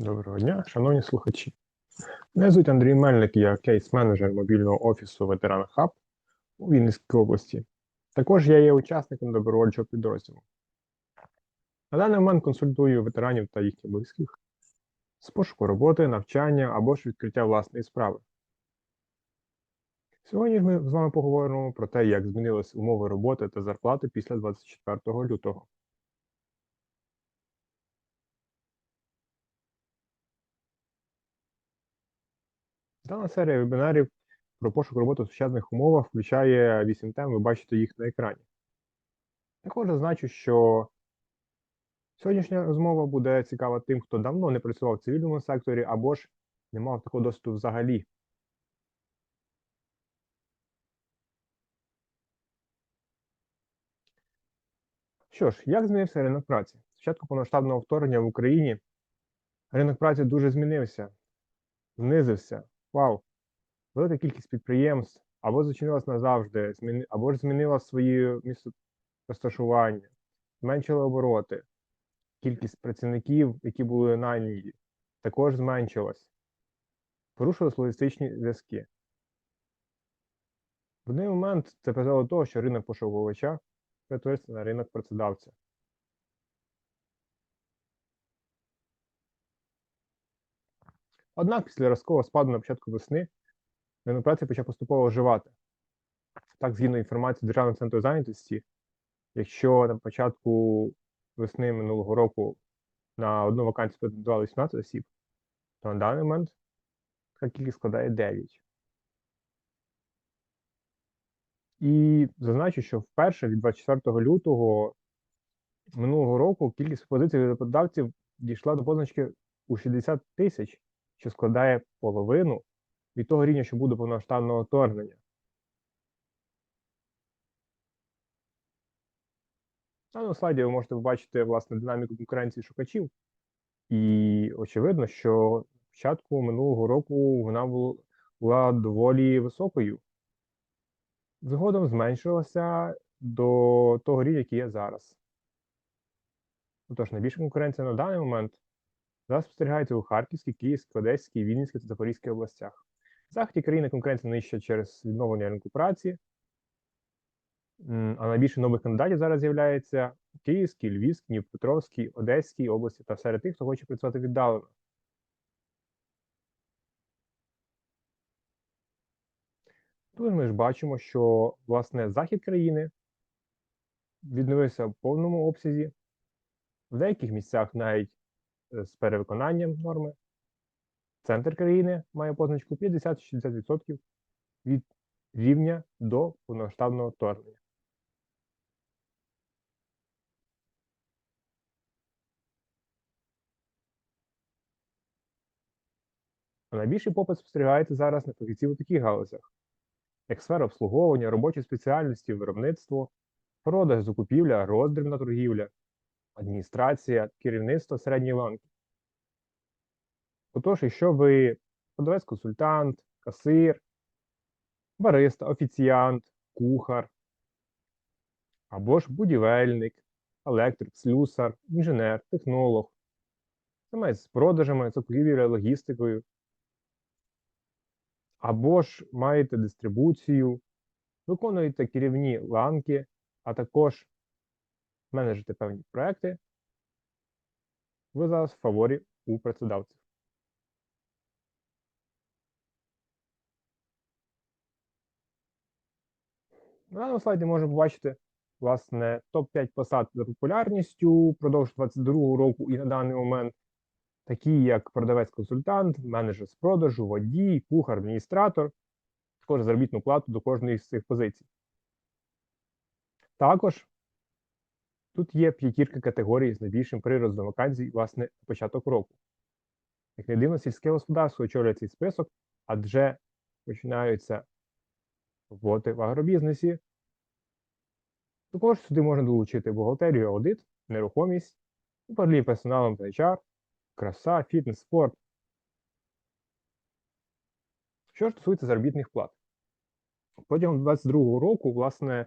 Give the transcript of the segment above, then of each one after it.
Доброго дня, шановні слухачі. Мене звуть Андрій Мельник, я кейс-менеджер мобільного офісу Ветеран Хаб у Вінницькій області. Також я є учасником добровольчого підрозділу. На даний момент консультую ветеранів та їхніх близьких з пошуку роботи, навчання або ж відкриття власної справи. Сьогодні ми з вами поговоримо про те, як змінились умови роботи та зарплати після 24 лютого. Дана серія вебінарів про пошук роботи в сучасних умовах включає 8 тем, ви бачите їх на екрані. Також зазначу, що сьогоднішня розмова буде цікава тим, хто давно не працював в цивільному секторі або ж не мав такого досвіду взагалі. Що ж, як змінився ринок праці? Спочатку повноштабного вторгнення в Україні ринок праці дуже змінився, знизився. Вау! Велика кількість підприємств або зачинилась назавжди, або ж змінила своє місце розташування, зменшила обороти. Кількість працівників, які були найняті, також зменшилась. Порушились логістичні зв'язки. В один момент це призвело до того, що ринок пошуковувача перетворився на ринок працедавця. Однак після різкого спаду на початку весни ринок праці почав поступово оживати. Так, згідно інформації Державного центру зайнятості, якщо на початку весни минулого року на одну вакансію претендували 18 осіб, то на даний момент така кількість складає 9. І зазначу, що вперше від 24 лютого минулого року кількість позицій роботодавців дійшла до позначки у 60 тисяч, що складає половину від того рівня, що буде повноштабного вторгнення. На даному слайді ви можете побачити власне динаміку конкуренції шукачів, і очевидно, що початку минулого року вона була доволі високою. Згодом зменшилася до того рівня, який є зараз. Отож, найбільша конкуренція на даний момент зараз спостерігається у Харківській, Київській, Одеській, Вінницькій та Запорізькій областях. В заході країни конкуренція нижча через відновлення ринку праці, а найбільше нових кандидатів зараз з'являється у Київській, Львівській, Дніпропетровській, Одеській області та серед тих, хто хоче працювати віддалено. Тут ми ж бачимо, що власне захід країни відновився в повному обсязі, в деяких місцях навіть з перевиконанням норми. Центр країни має позначку 50-60% від рівня до повномасштабного вторгнення. Найбільший попит спостерігається зараз на фахівців у таких галузях, як сфера обслуговування, робочі спеціальності, виробництво, продаж, закупівля, роздрібна торгівля, адміністрація, керівництво середньої ланки. Отож, якщо ви продавець-консультант, касир, бариста, офіціант, кухар, або ж будівельник, електрик, слюсар, інженер, технолог, займається з продажами, закупівлею, логістикою, або ж маєте дистрибуцію, виконуєте керівні ланки, а також менеджите певні проекти, ви зараз в фаворі у працедавців. На даному слайді можемо побачити власне топ-5 посад за популярністю впродовж 2022 року і на даний момент, такі як продавець-консультант, менеджер з продажу, водій, кухар, адміністратор, також заробітну плату до кожної з цих позицій. Також тут є п'ятірка категорій з найбільшим приростом вакансій, власне, початок року. Як не дивно, сільське господарство очолює цей список, адже починаються роботи в агробізнесі. Також сюди можна долучити бухгалтерію, аудит, нерухомість, управління персоналом та HR, краса, фітнес, спорт. Що ж стосується заробітних плат? Протягом 2022 року, власне,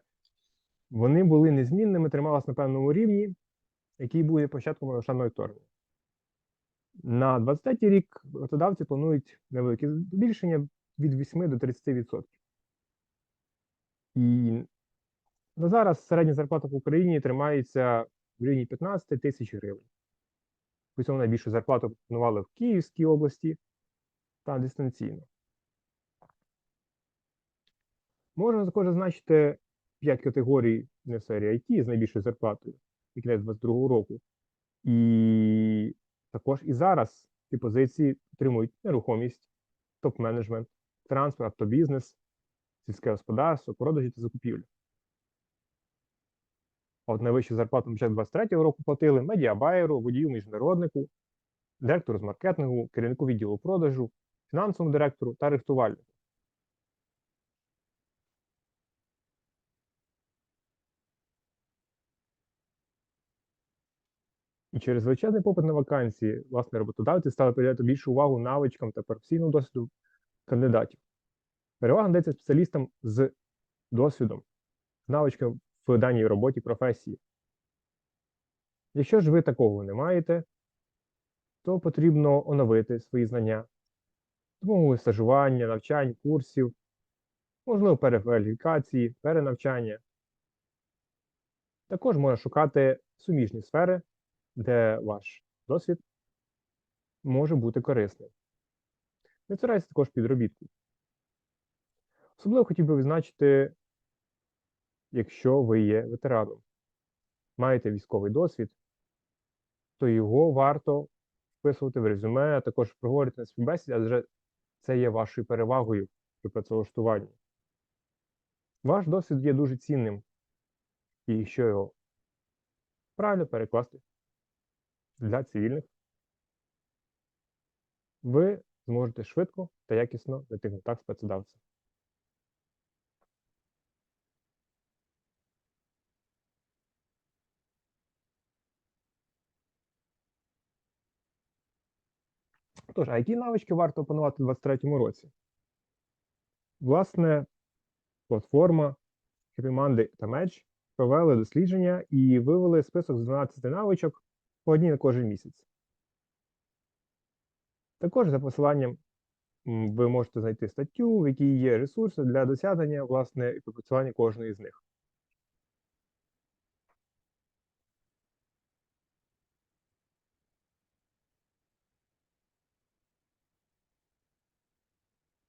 вони були незмінними, трималися на певному рівні, який був початком повномасштабного вторгнення. На 23-й рік роботодавці планують невелике збільшення від 8 до 30%. І на зараз середня зарплата в Україні тримається в районі 15 тисяч гривень. При цьому найбільшу зарплату пропонували в Київській області та дистанційно. Можна також зазначити 5 категорій не в сфері IT з найбільшою зарплатою, і кінець 2022 року. І також і зараз ці позиції отримують нерухомість, топ-менеджмент, транспорт, автобізнес, сільське господарство, продажі та закупівлі. А от найвищу зарплату початку 23-го року платили медіабайеру, водію міжнароднику, директору з маркетингу, керівнику відділу продажу, фінансовому директору та рихтувальнику. Через величезний попит на вакансії, власне, роботодавці стали приділяти більшу увагу навичкам та професійному досвіду кандидатів. Перевага надається спеціалістам з досвідом, з навичками в даній роботі професії. Якщо ж ви такого не маєте, то потрібно оновити свої знання, допомогою стажування, навчань, курсів, можливо, перекваліфікації, перенавчання. Також можна шукати суміжні сфери, де ваш досвід може бути корисним. Не цурайтеся також підробітку. Особливо хотів би відзначити, якщо ви є ветераном, маєте військовий досвід, то його варто вписувати в резюме, а також проговорити на співбесіді, адже це є вашою перевагою при працевлаштуванні. Ваш досвід є дуже цінним, і якщо його правильно перекласти для цивільних, ви зможете швидко та якісно знайти контакт з працедавцем. Тож, а які навички варто опанувати у 2023 році? Власне, платформа Happymonday та Match провели дослідження і вивели список з 12 навичок по одній на кожен місяць. Також за посиланням ви можете знайти статтю, в якій є ресурси для досягнення власне пропрацювання кожної з них.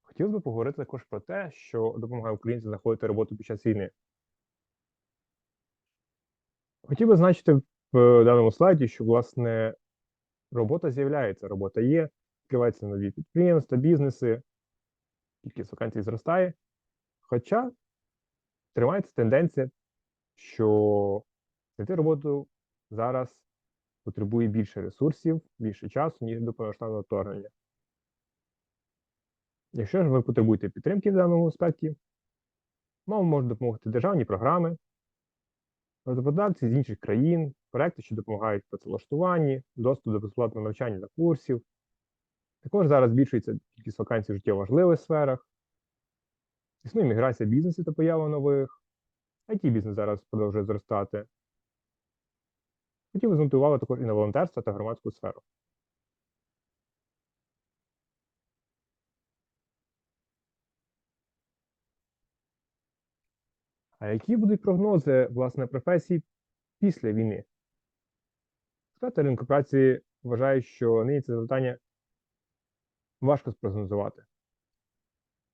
Хотілося б поговорити також про те, що допомагає українцям знаходити роботу під час війни. Хотів би значити в даному слайді, що власне робота з'являється, робота є, відкриваються нові підприємства, бізнеси, кількість вакансій зростає. Хоча тримається тенденція, що знайти роботу зараз потребує більше ресурсів, більше часу, ніж до повноштабного вторгнення. Якщо ж ви потребуєте підтримки в даному аспекті, вам можуть допомогти державні програми, роботодавці з інших країн, проекти, що допомагають працевлаштуванні, доступ до безплатного навчання та курсів. Також зараз збільшується кількість вакансій в життєво важливих сферах. Існує міграція бізнесу та поява нових. it бізнес зараз продовжує зростати. Хотів би звернути увагу також і на волонтерство та громадську сферу. А які будуть прогнози власне професій після війни? Експерти ринку праці вважають, що нині це завдання важко спрогнозувати.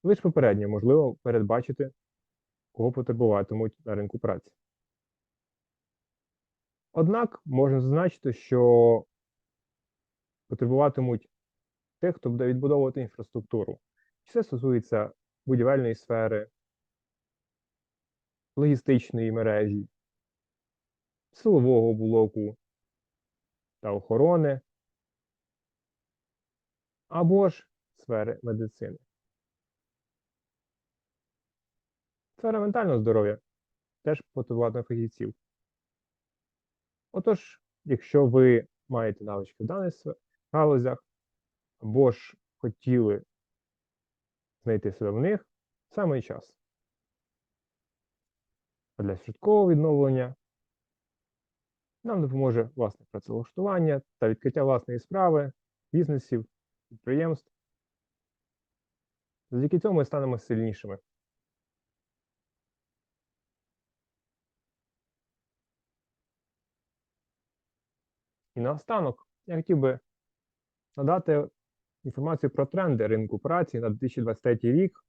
Лише попередньо можливо передбачити, кого потребуватимуть на ринку праці. Однак можна зазначити, що потребуватимуть тих, хто буде відбудовувати інфраструктуру. Чи це стосується будівельної сфери, логістичної мережі, силового блоку та охорони, або ж сфери медицини. Сфера ментального здоров'я теж потребуватиме фахівців. Отож, якщо ви маєте навички в даних галузях, або ж хотіли знайти себе в них, саме час. А для швидкого відновлення нам допоможе власне працевлаштування та відкриття власної справи бізнесів, підприємств. Завдяки цьому ми станемо сильнішими. І наостанок я хотів би надати інформацію про тренди ринку праці на 2023 рік,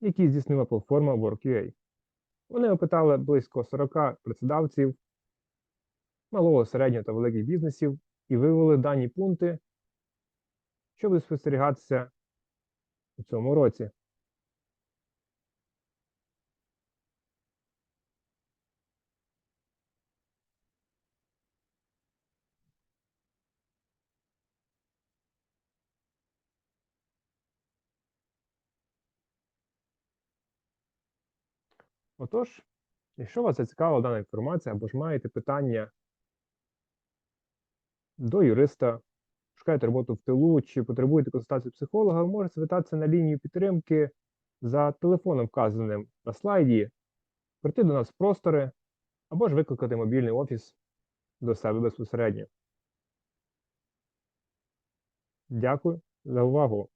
які здійснила платформа WorkUA. Вони опитали близько 40 працедавців малого, середнього та великих бізнесів і вивели дані пункти, щоб спостерігатися у цьому році. Отож, якщо вас зацікавила дана інформація або ж маєте питання до юриста, шукаєте роботу в тилу чи потребуєте консультацію психолога, ви можете звертатися на лінію підтримки за телефоном, вказаним на слайді, прийти до нас в простори або ж викликати мобільний офіс до себе безпосередньо. Дякую за увагу!